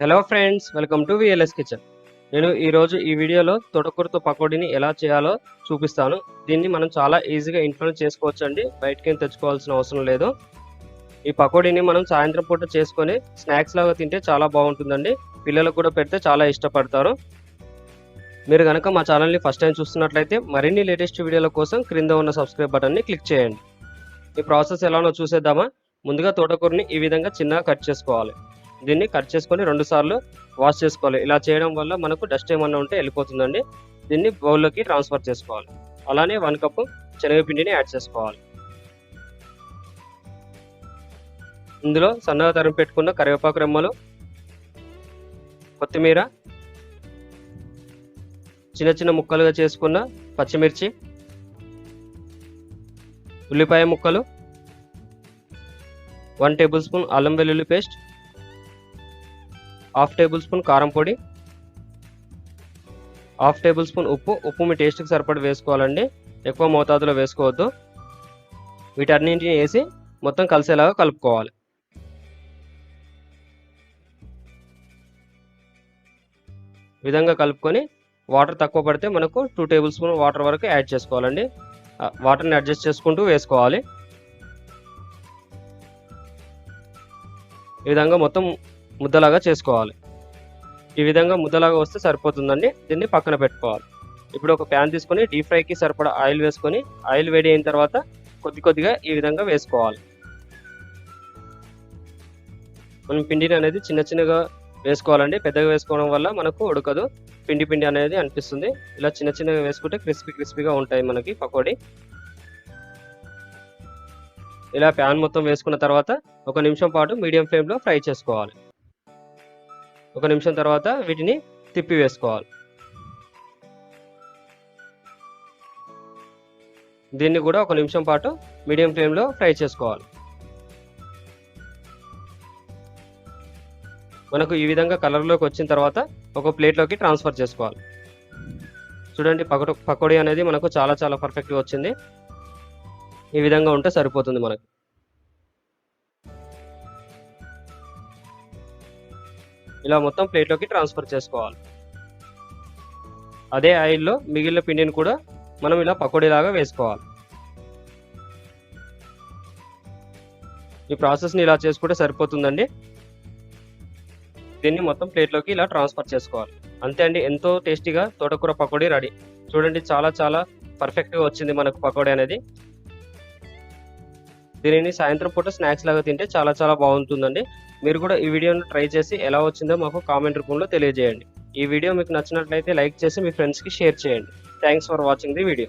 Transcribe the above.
Hello friends welcome to VLS kitchen నేను ఈరోజు ఈ వీడియోలో తొడకూరతో పకోడీని ఎలా చేయాలో చూపిస్తాను. దీన్ని మనం చాలా ఈజీగా ఇంట్లోనే చేసుకోవచ్చు అండి బయటకేం తెచ్చుకోవాల్సిన అవసరం లేదు. ఈ పకోడీని మనం సాయంత్రం పూట చేసుకొని స్నాక్స్ లాగా తింటే చాలా బాగుంటుందండి. పిల్లలకు కూడా పెడితే చాలా ఇష్టపడతారు. మీరు కనుక మా ఛానల్ని ఫస్ట్ టైం చూస్తున్నట్లయితే మరిన్ని లేటెస్ట్ వీడియోల కోసం క్రింద ఉన్న సబ్స్క్రైబ్ బటన్ని క్లిక్ చేయండి. ఈ ప్రాసెస్ ఎలానో చూసేద్దామా? ముందుగా తోటకూరని ఈ విధంగా చిన్నగా కట్ చేసుకోవాలి. దీన్ని కట్ చేసుకొని రెండు సార్లు వాష్ చేసుకోవాలి. ఇలా చేయడం వల్ల మనకు డస్ట్ ఏమన్నా ఉంటే వెళ్ళిపోతుందండి. దీన్ని బౌల్లోకి ట్రాన్స్ఫర్ చేసుకోవాలి. అలానే వన్ కప్ శనగపిండిని యాడ్ చేసుకోవాలి. ఇందులో సన్నగా తరిమి పెట్టుకున్న కరివేపాకు రెమ్మలు కొత్తిమీర చిన్న చిన్న ముక్కలుగా చేసుకున్న పచ్చిమిర్చి ఉల్లిపాయ ముక్కలు వన్ టేబుల్ స్పూన్ అల్లం వెల్లుల్లి పేస్ట్ హాఫ్ టేబుల్ స్పూన్ కారం పొడి హాఫ్ టేబుల్ స్పూన్ ఉప్పు. ఉప్పు మీ టేస్ట్కి సరిపడి వేసుకోవాలండి. ఎక్కువ మోతాదులో వేసుకోవద్దు. వీటన్నింటిని వేసి మొత్తం కలిసేలాగా కలుపుకోవాలి. విధంగా కలుపుకొని వాటర్ తక్కువ పడితే మనకు టూ టేబుల్ స్పూన్ వాటర్ వరకు యాడ్ చేసుకోవాలండి. వాటర్ని అడ్జస్ట్ చేసుకుంటూ వేసుకోవాలి. ఈ విధంగా మొత్తం ముద్దలాగా చేసుకోవాలి. ఈ విధంగా ముద్దలాగా వస్తే సరిపోతుందండి. దీన్ని పక్కన పెట్టుకోవాలి. ఇప్పుడు ఒక ప్యాన్ తీసుకొని డీప్ ఫ్రైకి సరిపడా ఆయిల్ వేసుకొని ఆయిల్ వేడి అయిన తర్వాత కొద్ది కొద్దిగా ఈ విధంగా వేసుకోవాలి. మనం పిండిని అనేది చిన్న చిన్నగా వేసుకోవాలండి. పెద్దగా వేసుకోవడం వల్ల మనకు ఉడకదు. పిండి పిండి అనేది అనిపిస్తుంది. ఇలా చిన్న చిన్నగా వేసుకుంటే క్రిస్పీ క్రిస్పీగా ఉంటాయి మనకి పకోడీ. ఇలా ప్యాన్ మొత్తం వేసుకున్న తర్వాత ఒక నిమిషం పాటు మీడియం ఫ్లేమ్లో ఫ్రై చేసుకోవాలి. ఒక నిమిషం తర్వాత వీటిని తిప్పి వేసుకోవాలి దీన్ని కూడా ఒక నిమిషం పాటు మీడియం ఫ్లేమ్లో ఫ్రై చేసుకోవాలి. మనకు ఈ విధంగా కలర్లోకి వచ్చిన తర్వాత ఒక ప్లేట్లోకి ట్రాన్స్ఫర్ చేసుకోవాలి. చూడండి పకోడీ పకోడీ అనేది మనకు చాలా చాలా పర్ఫెక్ట్గా వచ్చింది. ఈ విధంగా ఉంటే సరిపోతుంది మనకు. ఇలా మొత్తం ప్లేట్లోకి ట్రాన్స్ఫర్ చేసుకోవాలి. అదే ఆయిల్లో మిగిలిన పిండిని కూడా మనం ఇలా పకోడీలాగా వేసుకోవాలి. ఈ ప్రాసెస్ని ఇలా చేసుకుంటే సరిపోతుందండి. దీన్ని మొత్తం ప్లేట్లోకి ఇలా ట్రాన్స్ఫర్ చేసుకోవాలి. అంతే అండి ఎంతో టేస్టీగా తోటకూర పకోడీ రెడీ. చూడండి చాలా చాలా పర్ఫెక్ట్గా వచ్చింది మనకు పకోడీ అనేది. దీనిని సాయంత్రం పూట స్నాక్స్ లాగా తింటే చాలా చాలా బాగుంటుందండి. మీరు కూడా ఈ వీడియోను ట్రై చేసి ఎలా వచ్చిందో మాకు కామెంట్ రూపంలో తెలియజేయండి. ఈ వీడియో మీకు నచ్చినట్లయితే లైక్ చేసి మీ ఫ్రెండ్స్కి షేర్ చేయండి. Thanks for watching the video.